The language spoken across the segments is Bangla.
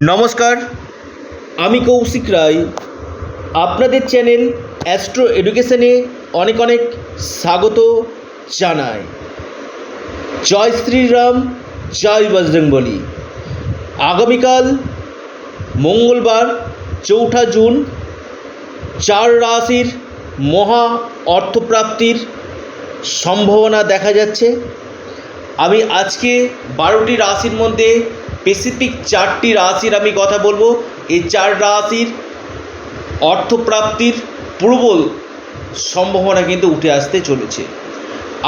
নমস্কার, আমি কৌশিক রায়। আপনাদের চ্যানেল অ্যাস্ট্রো এডুকেশনে অনেক অনেক স্বাগত জানাই। জয় শ্রীরাম, জয় বজরংবলী। আগামীকাল মঙ্গলবার, চৌঠা জুন, চার রাশির মহা অর্থপ্রাপ্তির সম্ভাবনা দেখা যাচ্ছে। আমি আজকে বারোটি রাশির মধ্যে স্পেসিফিক চারটি রাশির আমি কথা বলব। এই চার রাশির অর্থপ্রাপ্তির প্রবল সম্ভাবনা কিন্তু উঠে আসতে চলেছে।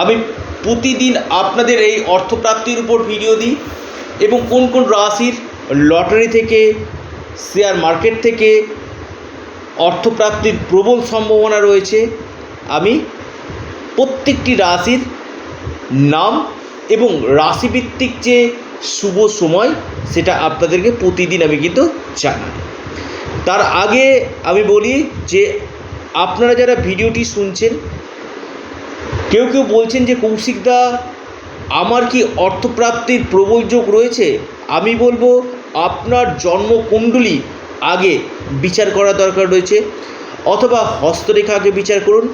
আমি প্রতিদিন আপনাদের এই অর্থপ্রাপ্তির উপর ভিডিও দিই এবং কোন কোন রাশির লটারি থেকে, শেয়ার মার্কেট থেকে অর্থপ্রাপ্তির প্রবল সম্ভাবনা রয়েছে, আমি প্রত্যেকটি রাশির নাম এবং রাশিভিত্তিক যে শুভ সময় সেটা আপনাদেরকে প্রতিদিন আমি কিন্তু জানাই। তার আগে আমি বলি যে আপনারা যারা ভিডিওটি শুনছেন, কেউ কেউ বলছেন যে কৌশিকদা আমার কি অর্থপ্রাপ্তির প্রবল যোগ রয়েছে? আমি বলব আপনার জন্মকুণ্ডলী আগে বিচার করা দরকার রয়েছে, অথবা হস্তরেখা আগে বিচার করুন।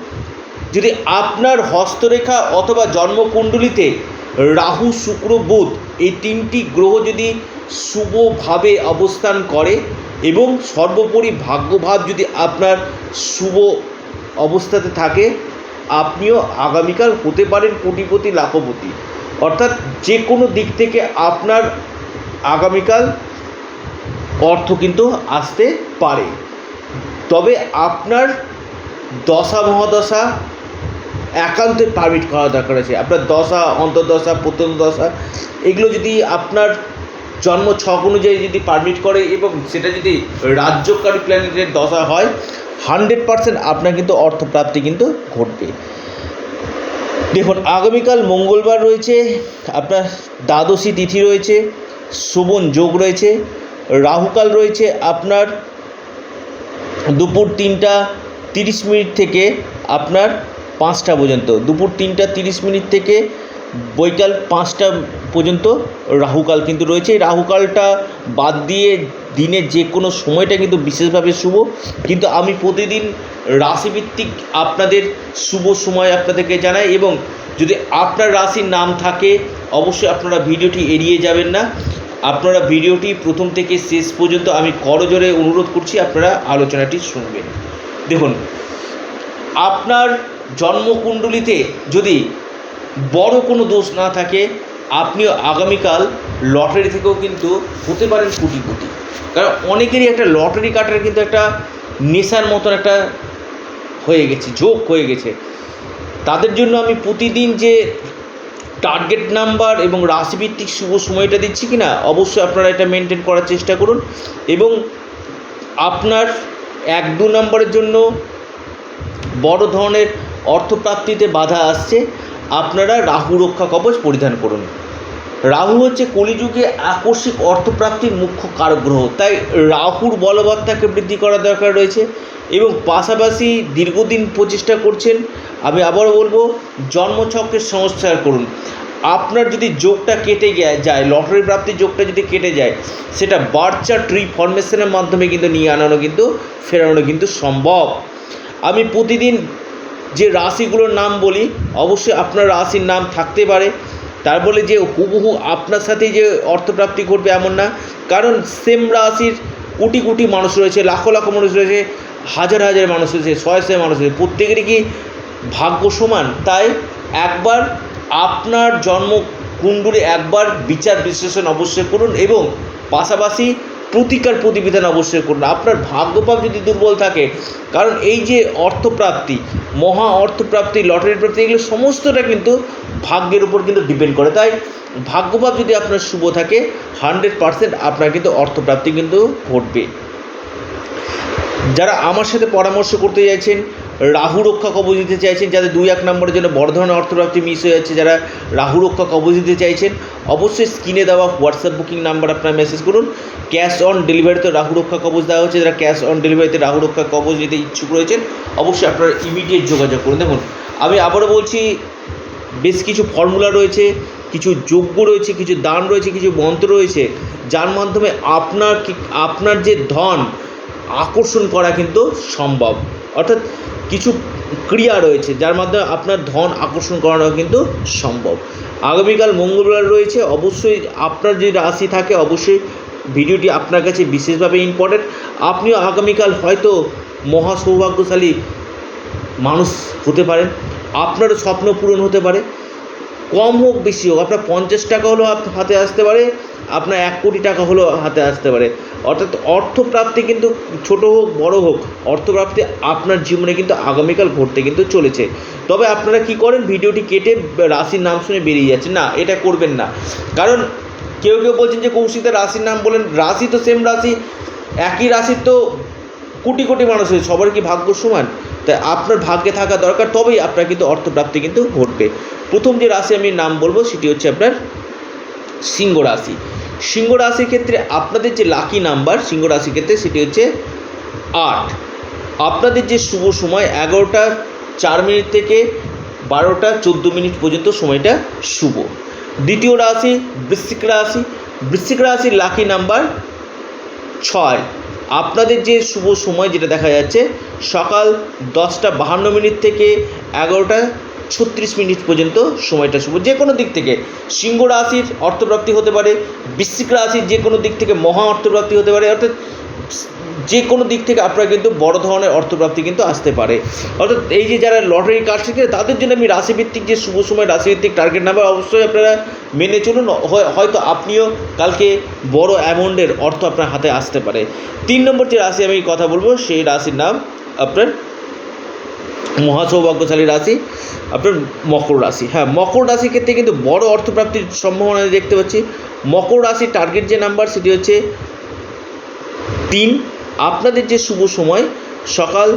যদি আপনার হস্তরেখা অথবা জন্মকুণ্ডলিতে রাহু শুক্র বুধ, এই তিনটি গ্রহ যদি শুভভাবে অবস্থান করে এবং সর্বোপরি ভাগ্যভাব যদি আপনার শুভ অবস্থাতে থাকে, আপনিও আগামীকাল হতে পারেন কোটিপতি, লাখপতি। অর্থাৎ যে কোনো দিক থেকে আপনার আগামীকাল অর্থ কিন্তু আসতে পারে। তবে আপনার দশা, মহাদশা একান্তই পারমিট করা দরকার আছে। আপনার দশা, অন্তর্দশা প্রথম দশা এগুলো যদি আপনার জন্ম ছক অনুযায়ী যদি পারমিট করে এবং সেটা যদি রাজ্যকারী প্ল্যানেটের দশা হয় হান্ড্রেড পারসেন্ট আপনার কিন্তু অর্থপ্রাপ্তি কিন্তু ঘটবে। দেখুন, আগামীকাল মঙ্গলবার রয়েছে, আপনার দ্বাদশী তিথি রয়েছে শোভন যোগ রয়েছে, রাহুকাল রয়েছে, আপনার দুপুর তিনটা তিরিশ মিনিট থেকে আপনার পাঁচটা পর্যন্ত। দুপুর তিনটা তিরিশ মিনিট থেকে বৈকাল পাঁচটা পর্যন্ত রাহুকাল কিন্তু রয়েছে। এই রাহুকালটা বাদ দিয়ে দিনের যে কোনো সময়টা কিন্তু বিশেষভাবে শুভ। কিন্তু আমি প্রতিদিন রাশিভিত্তিক আপনাদের শুভ সময় আপনাদেরকে জানাই এবং যদি আপনার রাশির নাম থাকে, অবশ্যই আপনারা ভিডিওটি এড়িয়ে যাবেন না। আপনারা ভিডিওটি প্রথম থেকে শেষ পর্যন্ত আমি করজোরে অনুরোধ করছি আপনারা আলোচনাটি শুনবেন। দেখুন, আপনার জন্মকুণ্ডলিতে যদি বড় কোনো দোষ না থাকে, আপনিও আগামীকাল লটারি থেকেও কিন্তু হতে পারেন কোটিপতি। কারণ অনেকেরই একটা লটারি কাটার কিন্তু একটা নেশার মতন একটা হয়ে গেছে যোগ হয়ে গেছে। তাদের জন্য আমি প্রতিদিন যে টার্গেট নাম্বার এবং রাশিভিত্তিক শুভ সময়টা দিচ্ছি কি না অবশ্যই আপনারা এটা মেনটেন করার চেষ্টা করুন। এবং আপনার এক দু নম্বরের জন্য বড় ধরনের অর্থপ্রাপ্তিতে বাধা আসছে, আপনারা রাহু রক্ষা কবচ পরিধান করুন। রাহু হচ্ছে কলিযুগে আকস্মিক অর্থপ্রাপ্তির মুখ্য কারক গ্রহ, তাই রাহুর বলবত্তাকে বৃদ্ধি করা দরকার রয়েছে এবং পাশাপাশি দীর্ঘদিন প্রচেষ্টা করছেন, আমি আবারও বলব, জন্মছকের সংস্কার করুন। আপনার যদি যোগটা কেটে যায়, লটারি প্রাপ্তির যোগটা যদি কেটে যায়, সেটা বার্চা ট্রি ফরমেশনের মাধ্যমে কিন্তু নিয়ে আনানো কিন্তু, ফেরানো কিন্তু সম্ভব। আমি প্রতিদিন যে রাশিগুলোর নাম বলি, অবশ্যই আপনার রাশির নাম থাকতে পারে। তার বলে যে হুবহু আপনার সাথেই যে অর্থপ্রাপ্তি ঘটবে এমন না। কারণ সেম রাশির কোটি কোটি মানুষ রয়েছে, লাখো লাখো মানুষ রয়েছে, হাজার হাজার মানুষ রয়েছে, শয়ে শয়ে মানুষ রয়েছে। প্রত্যেকেরই কি ভাগ্য সমান? তাই একবার আপনার জন্ম কুণ্ডুরে একবার বিচার বিশ্লেষণ অবশ্যই করুন এবং পাশাপাশি প্রতিকার প্রতিবেদন অবশ্যই করুন। আপনার ভাগ্যপাপ যদি দুর্বল থাকে, কারণ এই যে অর্থপ্রাপ্তি, মহা অর্থপ্রাপ্তি, লটারি প্রাপ্তি, এগুলো সমস্তটা কিন্তু ভাগ্যের উপর কিন্তু ডিপেন্ড করে। তাই ভাগ্যভাব যদি আপনার শুভ থাকে হান্ড্রেড পারসেন্ট আপনার কিন্তু অর্থপ্রাপ্তি কিন্তু ঘটবে। যারা আমার সাথে পরামর্শ করতে চাইছেন রাহু রক্ষা কবচ দিতে চাইছেন, যাদের দুই এক নম্বরের জন্য বড় ধরনের অর্থপ্রাপ্তি মিস হয়ে যাচ্ছে, যারা রাহু রক্ষা কবচ দিতে চাইছেন, অবশ্যই স্ক্রিনে দেওয়া হোয়াটসঅ্যাপ বুকিং নাম্বার আপনারা মেসেজ করুন। ক্যাশ অন ডেলিভারিতে রাহু রক্ষা কবচ দেওয়া হচ্ছে, যারা ক্যাশ অন ডেলিভারিতে রাহু রক্ষা কবচ নিতে ইচ্ছুক রয়েছেন, অবশ্যই আপনারা ইমিডিয়েট যোগাযোগ করুন। দেখুন, আমি আবারও বলছি, বেশ কিছু ফর্মুলা রয়েছে, কিছু যজ্ঞ রয়েছে, কিছু দান রয়েছে, কিছু মন্ত্র রয়েছে, যার মাধ্যমে আপনার আপনার যে ধন, আকর্ষণ করা কিন্তু সম্ভব। অর্থাৎ কিছু ক্রিয়া রয়েছে, যার মাধ্যমে আপনার ধন আকর্ষণ করানো কিন্তু সম্ভব। আগামীকাল মঙ্গলবার রয়েছে, অবশ্যই আপনার যদি রাশি থাকে, অবশ্যই ভিডিওটি আপনার কাছে বিশেষভাবে ইম্পর্টেন্ট আপনিও আগামীকাল হয়তো মহা সৌভাগ্যশালী মানুষ হতে পারেন। আপনারও স্বপ্ন পূরণ হতে পারে। কম হোক বেশি হোক, আপনার পঞ্চাশ টাকা হলেও হাত- আসতে পারে, আপনার এক কোটি টাকা হলেও হাতে আসতে পারে। অর্থাৎ অর্থপ্রাপ্তি কিন্তু ছোট হোক, বড় হোক, অর্থপ্রাপ্তি আপনার জীবনে কিন্তু আগামীকাল ঘটতে কিন্তু চলেছে। তবে আপনারা কি করেন? ভিডিওটি কেটে রাশির নাম শুনে বেরিয়ে যাচ্ছে না, এটা করবেন না। কারণ কেউ কেউ বলছেন যে কৌশিকদের রাশির নাম বলেন, রাশি তো সেম রাশি, একই রাশির তো কোটি কোটি মানুষ হয়েছে, সবার কি ভাগ্য সমান? তাই আপনার ভাগ্যে থাকা দরকার, তবেই আপনার কিন্তু অর্থপ্রাপ্তি কিন্তু ঘটবে। প্রথম যে রাশি আমি নাম বলব, সেটি হচ্ছে আপনার সিংহ রাশি। সিংহ রাশির ক্ষেত্রে আপনাদের যে লাকি নাম্বার সিংহ রাশির ক্ষেত্রে সেটি হচ্ছে আট। আপনাদের যে শুভ সময়, এগারোটা চার মিনিট থেকে বারোটা চোদ্দ মিনিট পর্যন্ত সময়টা শুভ। দ্বিতীয় রাশি, বৃশ্চিক রাশি। বৃশ্চিক রাশির লাকি নাম্বার ছয়। আপনাদের যে শুভ সময় যেটা দেখা যাচ্ছে, সকাল দশটা বাহান্ন মিনিট থেকে এগারোটা ছত্রিশ মিনিট পর্যন্ত সময়টা শুভ। যে কোনো দিক থেকে সিংহ রাশির অর্থপ্রাপ্তি হতে পারে, বৃশ্চিক রাশির যে কোনো দিক থেকে মহা অর্থপ্রাপ্তি হতে পারে, অর্থাৎ যে কোনো দিক থেকে আপনার কিন্তু বড় ধরনের অর্থপ্রাপ্তি কিন্তু আসতে পারে। অর্থাৎ এই যে যারা লটারি কাটছে তাদের জন্য আমি রাশিভিত্তিক যে শুভ সময়, রাশিভিত্তিক টার্গেট নাম্বার অবশ্যই আপনারা মেনে চলুন। হয়- হয়তো আপনিও কালকে বড় অ্যামাউন্টের অর্থ আপনার হাতে আসতে পারে। তিন নম্বর যে রাশি আমি কথা বলব, সেই রাশির নাম আপনার মহাসৌভাগ্যশালী রাশি, আপনার মকর রাশি। হ্যাঁ মকর রাশির ক্ষেত্রে কিন্তু বড় অর্থপ্রাপ্তির সম্ভাবনা দেখতে পাচ্ছি। মকর রাশির টার্গেট যে নাম্বার সেটি হচ্ছে তিন। আপনাদের যে শুভ সময়, সকাল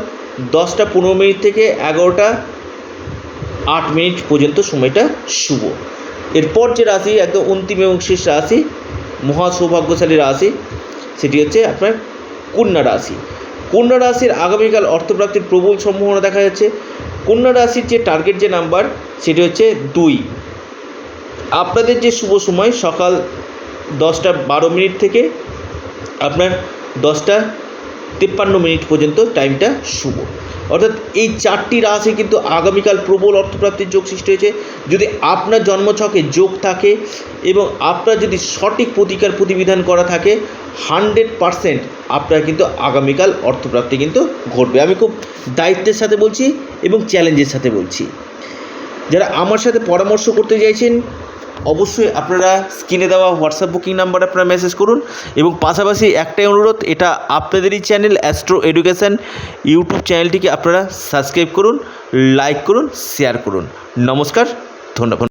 দশটা পনেরো মিনিট থেকে এগারোটা আট মিনিট পর্যন্ত সময়টা শুভ। এরপর যে রাশি, একদম অন্তিম এবং শেষ রাশি, মহা সৌভাগ্যশালী রাশি, সেটি হচ্ছে আপনার কন্যা রাশি। কন্যা রাশির আগামীকাল অর্থপ্রাপ্তির প্রবল সম্ভাবনা দেখা যাচ্ছে। কন্যা রাশির যে টার্গেট যে নাম্বার সেটি হচ্ছে দুই। আপনাদের যে শুভ সময়, সকাল দশটা বারো মিনিট থেকে আপনার দশটা তিপ্পান্ন মিনিট পর্যন্ত টাইমটা শুভ। অর্থাৎ এই চারটি রাশি কিন্তু আগামীকাল প্রবল অর্থপ্রাপ্তির যোগ সৃষ্টি হয়েছে। যদি আপনার জন্মছকে যোগ থাকে এবং আপনার যদি সঠিক প্রতিকার প্রতিবিধান করা থাকে, হান্ড্রেড পারসেন্ট আপনার কিন্তু আগামীকাল অর্থপ্রাপ্তি কিন্তু ঘটবে। আমি খুব দায়িত্বের সাথে বলছি এবং চ্যালেঞ্জের সাথে বলছি। যারা আমার সাথে পরামর্শ করতে চাইছেন অবশ্যই আপনারা স্ক্রিনে দেওয়া হোয়াটসঅ্যাপ বুকিং নাম্বারে আপনারা মেসেজ করুন এবং পাশাপাশি একটাই অনুরোধ, এটা আপনাদেরই চ্যানেল অ্যাস্ট্রো এডুকেশান ইউটিউব চ্যানেলটিকে আপনারা সাবস্ক্রাইব করুন লাইক করুন শেয়ার করুন। নমস্কার, ধন্যবাদ।